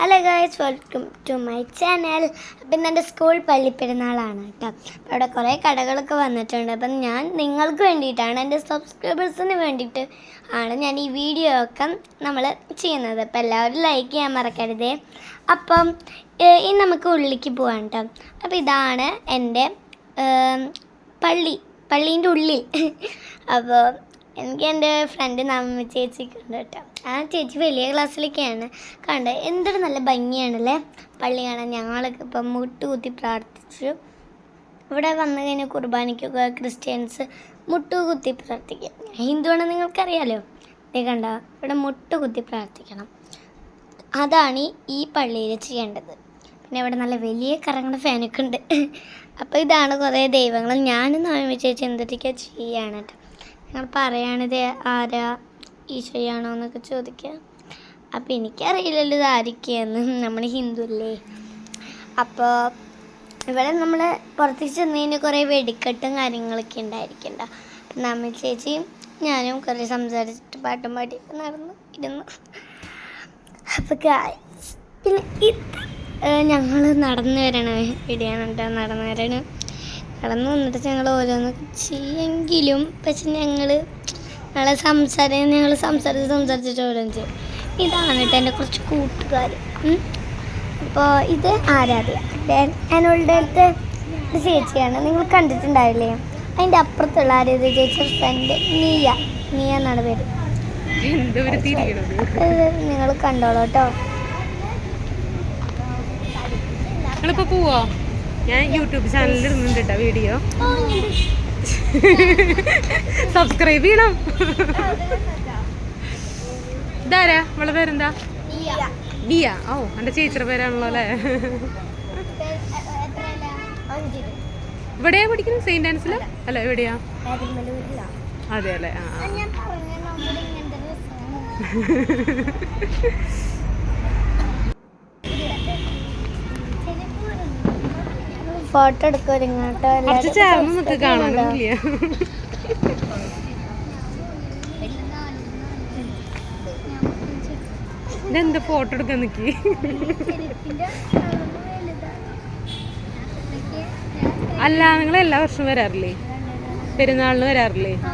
Hello guys welcome to my channel അപ്പം ഇന്ന് എന്റെ സ്കൂൾ പള്ളി പെരുന്നാളാണ് കേട്ടോ. അപ്പം അവിടെ കുറേ കടകളൊക്കെ വന്നിട്ടുണ്ട്. അപ്പം ഞാൻ നിങ്ങൾക്ക് വേണ്ടിയിട്ടാണ് എന്റെ സബ്സ്ക്രൈബേഴ്സിന് വേണ്ടിയിട്ട് ആണ് ഞാൻ ഈ വീഡിയോ ഒക്കെ നമ്മൾ ചെയ്യുന്നത്. അപ്പം എല്ലാവരും ലൈക്ക് ചെയ്യാൻ മറക്കരുതേ. അപ്പം ഇനി നമുക്ക് ഉള്ളിലേക്ക് പോകാം കേട്ടോ. അപ്പോൾ ഇതാണ് എന്റെ പള്ളി. പള്ളീന്റെ ഉള്ളിൽ. അപ്പോൾ എനിക്ക് എന്റെ ഫ്രണ്ട് നമ്മ ചേച്ചിക്ക് ഉണ്ട് കേട്ടോ. ആ ചേച്ചി വലിയ ക്ലാസ്സിലൊക്കെയാണ് കണ്ടത് എന്തൊരു നല്ല ഭംഗിയാണല്ലേ? പള്ളി കാണാൻ ഞങ്ങളൊക്കെ ഇപ്പം മുട്ടുകുത്തി പ്രാർത്ഥിച്ചു. ഇവിടെ വന്നു കഴിഞ്ഞാൽ കുർബാനയ്ക്കൊക്കെ ക്രിസ്ത്യൻസ് മുട്ടുകുത്തി പ്രാർത്ഥിക്കുക ഞാൻ ഹിന്ദുവാണെന്ന് നിങ്ങൾക്കറിയാലോ? ഇത് കണ്ട? ഇവിടെ മുട്ടുകുത്തി പ്രാർത്ഥിക്കണം. അതാണ് ഈ- പള്ളിയിൽ ചെയ്യേണ്ടത്. പിന്നെ ഇവിടെ നല്ല വലിയ കറങ്ങുന്ന ഫാനൊക്കെ ഉണ്ട്. അപ്പോൾ ഇതാണ് കുറേ ദൈവങ്ങൾ ഞാനും നാമി ചേച്ചി എന്തൊക്കെയാ ചെയ്യാണ് കേട്ടോ. ഞങ്ങൾ പറയണത് ആരാ? ഈശോയാണോ എന്നൊക്കെ ചോദിക്കുക അപ്പോൾ എനിക്കറിയില്ലല്ലോ ഇത് ആരൊക്കെയാന്ന്. നമ്മൾ ഹിന്ദു അല്ലേ അപ്പോൾ ഇവിടെ നമ്മൾ പുറത്തേക്ക് ചെന്നതിന് കുറേ വെടിക്കെട്ടും കാര്യങ്ങളൊക്കെ ഉണ്ടായിരിക്കണ്ട. നമ്മൾ ചേച്ചിയും ഞാനും കുറേ സംസാരിച്ചിട്ട് പാട്ടും പാടിയൊക്കെ നടന്നു ഇരുന്നു. guys, പിന്നെ ഇത് ഞങ്ങൾ നടന്നു വരണ വീഡിയോ നടന്നു വരണ നടന്നു വന്നിട്ട് ഞങ്ങൾ ഓരോന്ന് ചെയ്യെങ്കിലും പക്ഷെ ഞങ്ങൾ ഞങ്ങളെ സംസാരം ഞങ്ങൾ സംസാരിച്ച് സംസാരിച്ചിട്ട് ഓരോന്ന് ചെയ്യും. ഇതാണ് കേട്ടോ എന്റെ കുറച്ച് കൂട്ടുകാർ അപ്പോൾ ഇത് ആരാധ്യ എന്നോളുടെ അടുത്ത് ചേച്ചിയാണ്. നിങ്ങൾ കണ്ടിട്ടുണ്ടാവില്ലേ? അതിന്റെ അപ്പുറത്തുള്ള ആരാധ്യ ചേച്ചി? ഫ്രണ്ട് നീയ. നീയ എന്നാണ് പേര്. നിങ്ങൾ കണ്ടോളൂ കേട്ടോ. പോവോ? ഞാൻ യൂട്യൂബ് ചാനലിൽ ഇടുന്നുണ്ട് കേട്ടോ വീഡിയോ സബ്സ്ക്രൈബ് ചെയ്യണം. ഇതാരാ? അവളെ പേരെന്താ? ദിയ. ഓ എന്റെ ചേച്ചിയുടെ പേരാണല്ലോ അല്ലേ? ഇവിടെയാ പഠിക്കുന്നത്? സെയിന്റ് ആൻസില അല്ല. എവിടെയാ? അതെ അല്ലേ? ആ ഫോട്ടോ എടുക്കും ഇങ്ങോട്ട് ചേർന്ന് ഇതെന്താ ഫോട്ടോ എടുക്കാൻ നിക്കി? അല്ല നിങ്ങൾ എല്ലാ വർഷവും വരാറില്ലേ? പെരുന്നാളിന് വരാറില്ലേ? ആ.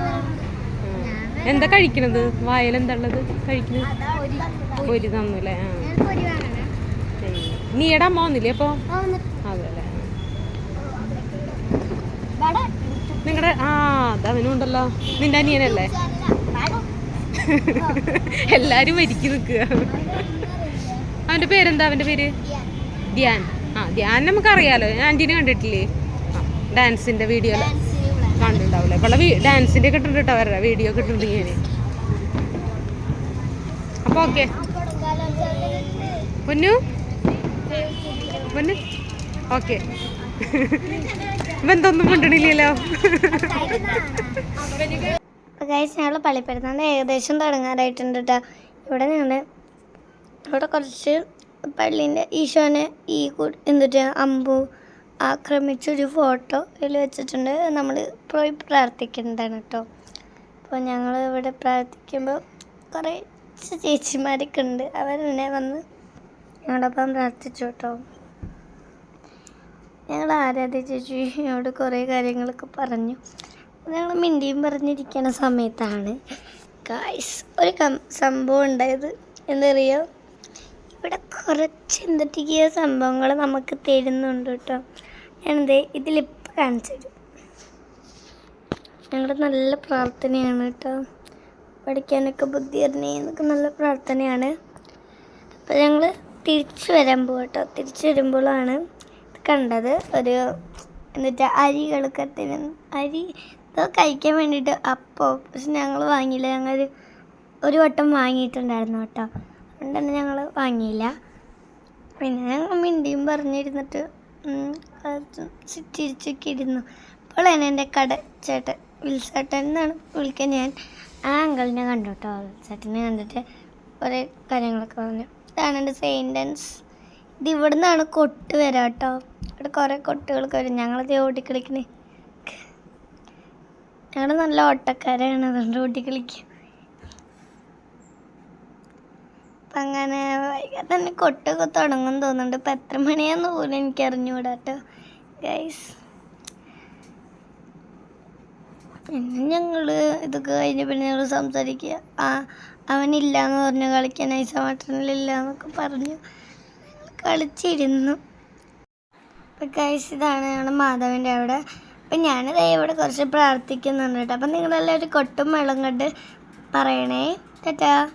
എന്താ കഴിക്കണത്? വായൽ എന്താ ഉള്ളത് കഴിക്കുന്നത് ഒരു തന്നൂല്ലേ ആ. ശരി. നീയുടെ അമ്മ വന്നില്ലേ അപ്പൊ? അതെ അല്ലേ? നിങ്ങളുടെ ആ അതവനുണ്ടല്ലോ നിന്റെ അനിയനല്ലേ? എല്ലാരും മരിക്കു നിൽക്കുക അവന്റെ പേരെന്താ? അവന്റെ പേര്? ധ്യാൻ. ആ ധ്യാൻ ഞാൻ ആന്റീനെ കണ്ടിട്ടില്ലേ? ഡാൻസിന്റെ വീഡിയോ കണ്ടിട്ടുണ്ടാവില്ലേ ഇപ്പോൾ ഡാൻസിന്റെ ഇട്ടിട്ട് അവരുടെ വീഡിയോ ഞാൻ അപ്പൊ ഓക്കെ. പൊന്നു? പൊന്നു? ഓക്കെ. ഇവന്തൊന്നും കൊണ്ടിടില്ലല്ലോ ഗൈസ് ഞങ്ങൾ പള്ളിപ്പെരുന്നാൾ ഏകദേശം തുടങ്ങാറായിട്ടുണ്ട് കേട്ടോ ഇവിടെ ഞങ്ങൾ ഇവിടെ കുറച്ച് പള്ളീന്റെ ഈശോനെ ഈ എന്തിട്ട് അമ്പു ആക്രമിച്ചൊരു ഫോട്ടോ ഇതിൽ വെച്ചിട്ടുണ്ട്. നമ്മൾ പോയി പ്രാർത്ഥിക്കുന്നതാണ് കേട്ടോ അപ്പോൾ ഞങ്ങൾ ഇവിടെ പ്രാർത്ഥിക്കുമ്പോൾ കുറേ ചേച്ചിമാരൊക്കെ ഉണ്ട്. അവരെന്നെ വന്ന് ഞങ്ങളൊപ്പം പ്രാർത്ഥിച്ചു കേട്ടോ ഞങ്ങൾ ആരാധ്യ ചേച്ചിയോട് കുറേ കാര്യങ്ങളൊക്കെ പറഞ്ഞു. ഞങ്ങൾ മിണ്ടിയും പറഞ്ഞിരിക്കുന്ന സമയത്താണ് ഗായ്സ് ഒരു കം സംഭവം ഉണ്ടായത്. എന്താ പറയുക ഇവിടെ കുറച്ച് എന്തൊക്കെയോ സംഭവങ്ങൾ നമുക്ക് തരുന്നുണ്ട് കേട്ടോ. ഞാനെന്തേ ഇതിലിപ്പോൾ കാണിച്ചു തരും. ഞങ്ങൾ നല്ല പ്രാർത്ഥനയാണ് കേട്ടോ. പഠിക്കാനൊക്കെ ബുദ്ധി തരണേ എന്നൊക്കെ നല്ല പ്രാർത്ഥനയാണ്. അപ്പോൾ ഞങ്ങൾ തിരിച്ചു വരാൻ പോകട്ടോ തിരിച്ചു വരുമ്പോഴാണ് കണ്ടത് ഒരു എന്നിട്ട് അരി തരുന്നു അരി ഇതൊക്കെ കഴിക്കാൻ വേണ്ടിയിട്ട് അപ്പോൾ പക്ഷെ ഞങ്ങൾ വാങ്ങിയില്ല. ഞങ്ങൾ ഒരു വട്ടം വാങ്ങിയിട്ടുണ്ടായിരുന്നു കേട്ടോ. അതുകൊണ്ട് തന്നെ ഞങ്ങൾ വാങ്ങിയില്ല. പിന്നെ ഞങ്ങൾ മിണ്ടിയും പറഞ്ഞിരുന്നിട്ട് ചിരിച്ചൊക്കെ ഇരുന്നു. എന്നെ എന്റെ കട ചേട്ടൻ വിൽസേട്ടൻ എന്നാണ് വിളിക്കാൻ ഞാൻ. ആ അങ്കിളിനെ കണ്ടു കേട്ടോ. വിൽസേട്ടനെ കണ്ടിട്ട് കുറേ കാര്യങ്ങളൊക്കെ പറഞ്ഞു. ഇതാണ് എന്റെ സെയിന്റൻസ്. ഇത് ഇവിടെ കൊട്ട് വരാം കേട്ടോ. ഇവിടെ കുറേ കുട്ടികൾക്ക് വരും ഞങ്ങളത് ഓടിക്കളിക്കണേ ഞങ്ങൾ നല്ല ഓട്ടക്കാരാണ്. അതുകൊണ്ട് ഓടിക്കളിക്കും അപ്പം അങ്ങനെ വൈകാതെ തന്നെ കൊട്ടൊക്കെ തുടങ്ങും തോന്നുന്നുണ്ട്. ഇപ്പം എത്ര മണിയാന്ന് പോലും എനിക്ക് അറിഞ്ഞുകൂടാട്ടോ ഗൈസ് പിന്നെ ഞങ്ങൾ ഇതൊക്കെ കഴിഞ്ഞ് പിന്നെ ഞങ്ങൾ സംസാരിക്കുക. ആ അവനില്ല എന്ന് പറഞ്ഞു കളിക്കാൻ ഐസ മട്ടനിലില്ല എന്നൊക്കെ പറഞ്ഞു കളിച്ചിരുന്നു. അപ്പം ഗൈസ് ഇതാണ് ഞങ്ങളുടെ മാധവന്റെ അവിടെ. അപ്പം ഞാനിത് ഇവിടെ കുറച്ച് പ്രാർത്ഥിക്കുന്നുണ്ട് കേട്ടോ. അപ്പം നിങ്ങളെല്ലാവരും കൊട്ടും വെള്ളം കണ്ട് പറയണേ. ടാറ്റാ.